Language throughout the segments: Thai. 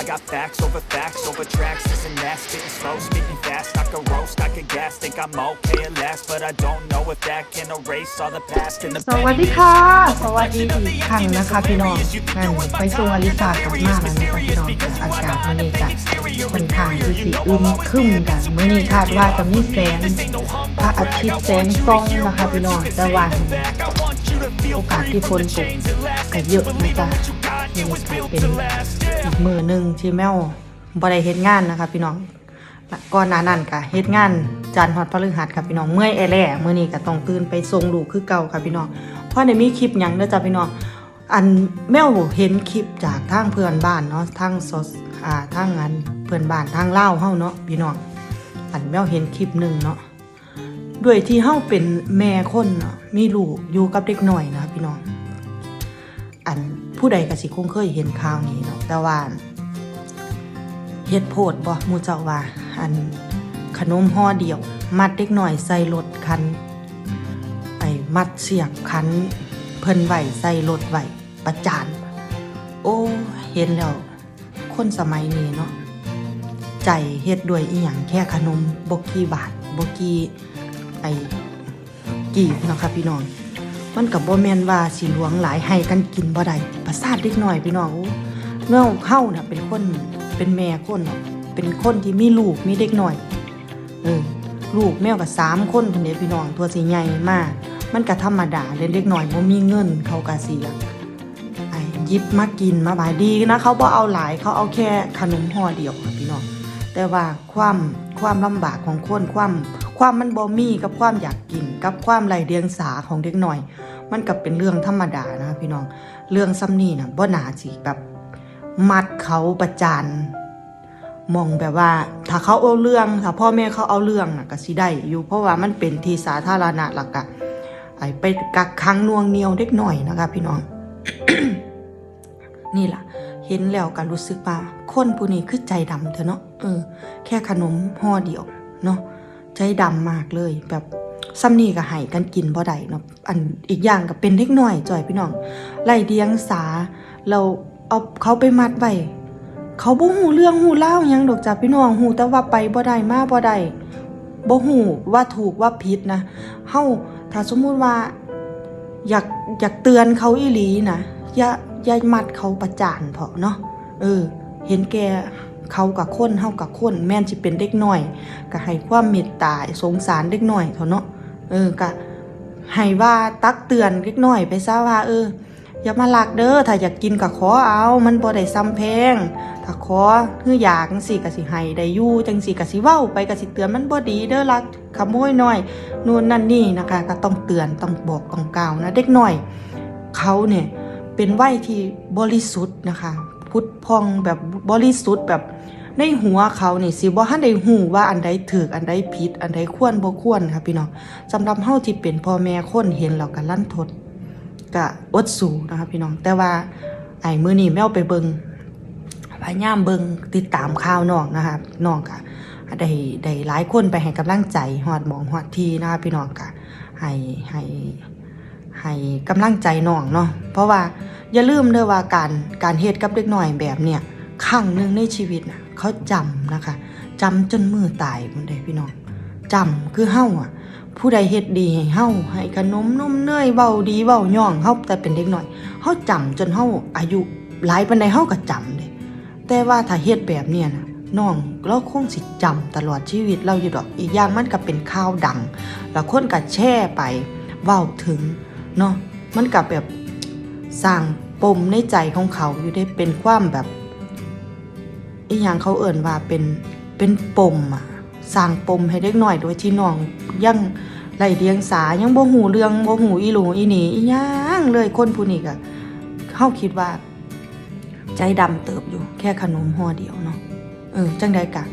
I got facts over facts over tracks This and that, spitting slow, speaking fast I could roast, I could gas, think I'm okay at last But I don't know if that can erase all the past and the สวัสดีค่ะ สวัสดีอีกครั้งนะคะพี่น้องนั่นไปสู่อลิสากลับมาแล้วนะคะพี่น้องอากาศมื้อนี้กันค่อนข้างที่สิอึมครึมกันมื้อนี้คาดว่าจะมีแสงพระอาทิตย์แสงส่องนะคะพี่น้องแต่ว่าโอกาสที่ฝนตกก็เยอะนะจ๊ะ นี่เป็นอีกมือหนึ่งที่แมวบ่ได้เฮ็ดงานนะคะพี่น้องก่อนหน้านั้นก็เฮ็ดงานจันทร์ฮอดพฤหัสค่ะพี่น้องเมื่อยแอแล่มื้อนี้ก็ต้องตื่นไปส่งลูกคือเก่าค่ะพี่น้องเพราะในมีคลิปหยังเด้อจ้ะพี่น้องอันแมวเห็นคลิปจากทางเพื่อนบ้านเนาะทางซอสอ่าทางงานเพื่อนบ้านทางเล่าเฮาเนาะพี่น้องอันแมวเห็นคลิปหนึ่งเนาะด้วยที่เฮาเป็นแม่คนเนาะมีลูกอยู่กับเด็กหน้อยนะพี่น้อง อันผู้ใดก็สิคงเคยเห็นข่าวนี้เนาะแต่ว่าเฮ็ดโพดบ่มูเจ้าว่า อันขนมห่อเดียว มัดเด็กหน่อยใส่รถคันไอ้มัดเสียกคันเพิ่นไหวใส่รถไหวประจานโอ้เห็นแล้ว คนสมัยนี้เนาะใจเฮ็ดด้วยอีหยังแค่ขนมบกี่บาทบกี่ไอ้กีบนะค่ะพี่น้อง มันกับบ่แมนว่าสิหลวงหลายให้กันกินบ่ได้ประสาทเด็กน้อยพี่น้องเมื่อเฮาน่ะเป็นคนเป็นแม่คนเป็นคนที่มีลูกมีเด็กหน้อยเออลูกแมวกับสามคนคนเดียพี่น้องตัวสีใหญ่มาก มันก็ธรรมดาเด็กๆหน่อยบ่มีเงินเขาก็เสียไอ้ยิบมากินมาบายดีนะเขาบ่เอาหลายเขาเอาแค่ขนมห่อเดียวพี่น้องแต่ว่าความความลำบากของคนความ ความมันบ่มีกับความอยากกิน กับความไรเดียงสาของเด็กหน่อย มันก็เป็นเรื่องธรรมดานะพี่น้อง เรื่องซ้ำนี่นะบ่น่าสิแบบมัดเขาประจานมองแบบว่า ถ้าเขาเอาเรื่อง ถ้าพ่อแม่เขาเอาเรื่องน่ะก็สิได้อยู่เพราะว่ามันเป็นที่สาธารณะหลักกะไอไปกักขังนวงเหนียวเด็กหน่อยนะคะพี่น้อง นี่ล่ะ เห็นแล้วก็รู้สึกว่าคนผู้นี้คือใจดำเถอะเนาะเออ แค่ขนมห่อเดียวเนาะ ใจดำมากเลย แบบซ้ำนี่ก็ให้กันกินบ่ได้เนาะอันอีกอย่างก็เป็นเล็กน้อยจ่อยพี่น้องไล่เดียงสาเราเอาเขาไปมัดไว้เขาบ่ฮู้เรื่องฮู้เล่ายังดอกจ้ะพี่น้องฮู้แต่ว่าไปบ่ได้มาบ่ได้บ่ฮู้ว่าถูกว่าผิดนะเฮาถ้าสมมุติว่า อยากอยากเตือนเขาอีหลีนะอย่าอย่ามัดเขาประจานเถอะเนาะเออ เห็นแก เขากับคนเฮากับคน แม่นสิเป็นเด็กน้อยก็ให้ความเมตตาสงสารเด็กน้อยเถอะเนาะเออก็ให้ว่าตักเตือนเด็กน้อยไปซะว่า เออ อย่ามาลักเด้อถ้าอยากกินก็ขอเอามันบ่ได้ซ้ำแพงถ้าขอคืออยากจังซี่ก็สิให้ได้อยู่จังซี่ก็สิเว้าไปก็สิเตือนมันบ่ดีเด้อลักขโมยน้อยนู่นนั่นนี่นะคะ ก็ต้องเตือนต้องบอกต้องกล่าวนะ เด็กน้อยเขาเนี่ยเป็นวัยที่บริสุทธิ์นะคะ พุทธพองแบบบริสุทธิ์แบบในหัวเขานี่สิบ่ทันได้ฮู้ว่าอันใดถูกอันใดผิด อันใดควรบ่ควรค่ะพี่น้องสำหรับเฮาที่เป็นพ่อแม่คนเห็นแล้วก็ลั่นทดก็อดสูนะคะพี่น้อง แต่ว่าไอ้มื้อนี้แมวไปเบิงพยายามเบิงติดตามข่าวน้องนะคะน้องก็ได้ได้หลายคนไปให้กำลังใจฮอดหมองฮอดทีนะคะพี่น้องก็ให้ให้ให้กำลังใจน้องเนาะเพราะว่า อย่าลืมเด้อว่าการการเฮ็ดกับเด็กหน้อยแบบเนี้ยครั้งหนึ่งในชีวิตน่ะเขาจำนะคะจำจนมือตายหมันเด้พี่น้องจำคือเฮาอะ ผู้ใดเฮ็ดดีให้เฮาให้ขนมนมเนยเว้าดีเว้าย่องเฮาแต่เป็นเด็กหน้อยเฮาจำจนเฮาอายุหลายปานใดเฮาก็จำเด้แต่ว่าถ้าเฮ็ดแบบเนี้ยนะน้องเราคงสิจำตลอดชีวิตเราอยู่ดอกอีกอย่างมันก็เป็นข่าวดัง แล้วคนก็แชร์ไปเว้าถึงเนาะมันก็แบบ สร้างปมในใจของเขาอยู่ได้เป็นความแบบอีหยังเขาเอ่นว่าเป็นเป็นปมอะสร้างปมให้เด็กหน้อยโดยที่น้องยังไรเดียงสายังบ่หูเรื่องบ่หูอีหลูอีหนีอีหยังเลยคนผู้นี้ก็เฮาคิดว่า ใจดำเติบอยู่แค่ขนมห่อเดียวเนาะเออจังใดกะ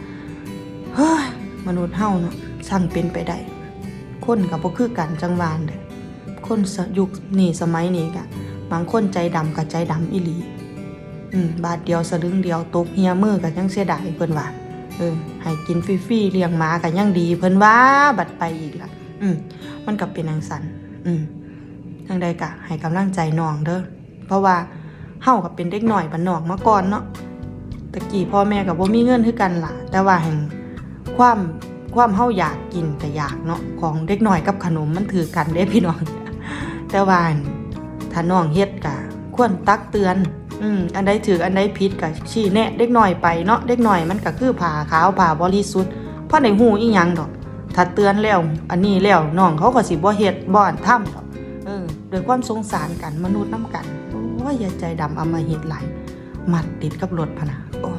เฮ้ยมนุษย์เฮาเนาะสั่งเป็นไปได้คนกับบ่คือกันจังหวานเด้อคนยุคนี้สมัยนี้กะ บางคนใจดำกับใจดำอีหลี อืม บาทเดียวสลึงเดียวตกเฮียมือกับยังเสียดายเพิ่นว่าเออให้กินฟรีๆเลี้ยงหมากันยังดี เพิ่นว่าบัดไปอีกละอืม มันก็เป็นจังสัน อืมทางใดกะให้กำลังใจน้องเด้อเพราะว่าเฮาก็เป็นเด็กหน่อยบ้านนอกมาก่อนเนาะตะกี้พ่อแม่ก็บ่มีเงินคือกันล่ะ แต่ว่าแห่งความความเฮาอยากกินก็อยากเนาะของเด็กหน้อยกับขนมมันถือกันเด้พี่น้องแต่ว่า ถ้าน้องเฮ็ดก็ควรตักเตือน อืมอันใดถืออันใดผิดก็ชี้แนะเด็กหน้อยไปเนาะเด็กหน้อยมันก็คือผ่าขาวผ่าบริสุทธิ์เพราะในหูอีหยังดอก ถ้าเตือนแล้ว อันนี้แล้วน้องเขาก็สิบ่เฮ็ดบ่อันทำดอกเออด้วยความสงสารกันมนุษย์น้ำกันโอ้ยอย่าใจดำอำมหิตหลายมัดติดกับรถพะนะโอ้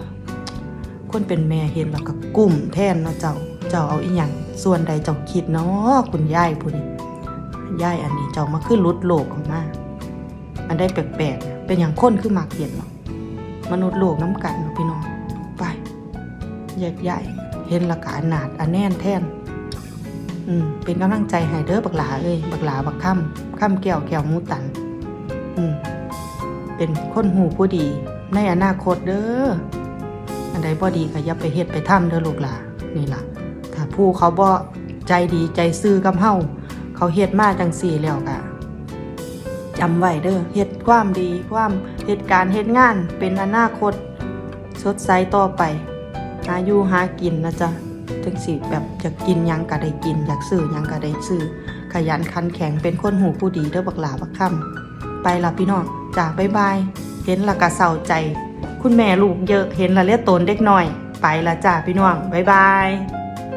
คนเป็นแม่เห็นแล้วก็กุ้มแทนเนาะเจ้าเจ้าเอาอีหยังส่วนใดเจ้าคิดเนาะคุณยายผู้นี้ยายอันนี้เจ้ามาขึ้นรุดโลกออกมา อันได้แปลกๆ เป็นอย่างคนคือมากเห็นเนาะมนุษย์โลกน้ำกันเนาะพี่น้อง ไปแยกย้ายเห็นละกอนาดอันแน่นแท่น อืมเป็นกำลังใจให้เด้อบักหลาเอ้ยบักหลาบักค่ำค่ำแก้วแก้วมูตัน อืมเป็นคนหูผู้ดี ในอนาคตเด้อ อันใดบ่ดีก็อย่าไปเฮ็ดไปทำเด้อลูกหลานี่ล่ะ ถ้าผู้เขาบ่ใจดีใจซื่อกับเฮาเขาเฮ็ดมาจังสี่แล้วก็ จำไว้เด้อเฮ็ดความดีความเหตุการณ์เฮ็ดงานเป็นอนาคตสดใสต่อไป หาอยู่หากินนะจ๊ะจังสิแบบอยากกินยังก็ได้กิน อยากซื้อยังก็ได้ซื้อ ขยันขันแข็งเป็นคนหูผู้ดีเด้อบักหลาบักค่ำไปละพี่น้องจ้าบ๊ายบาย เห็นละกะเศร้าใจ คุณแม่ลูกเยอะเห็นละเลียตนเด็กน้อย ไปละจ้าพี่น้องบ๊ายบาย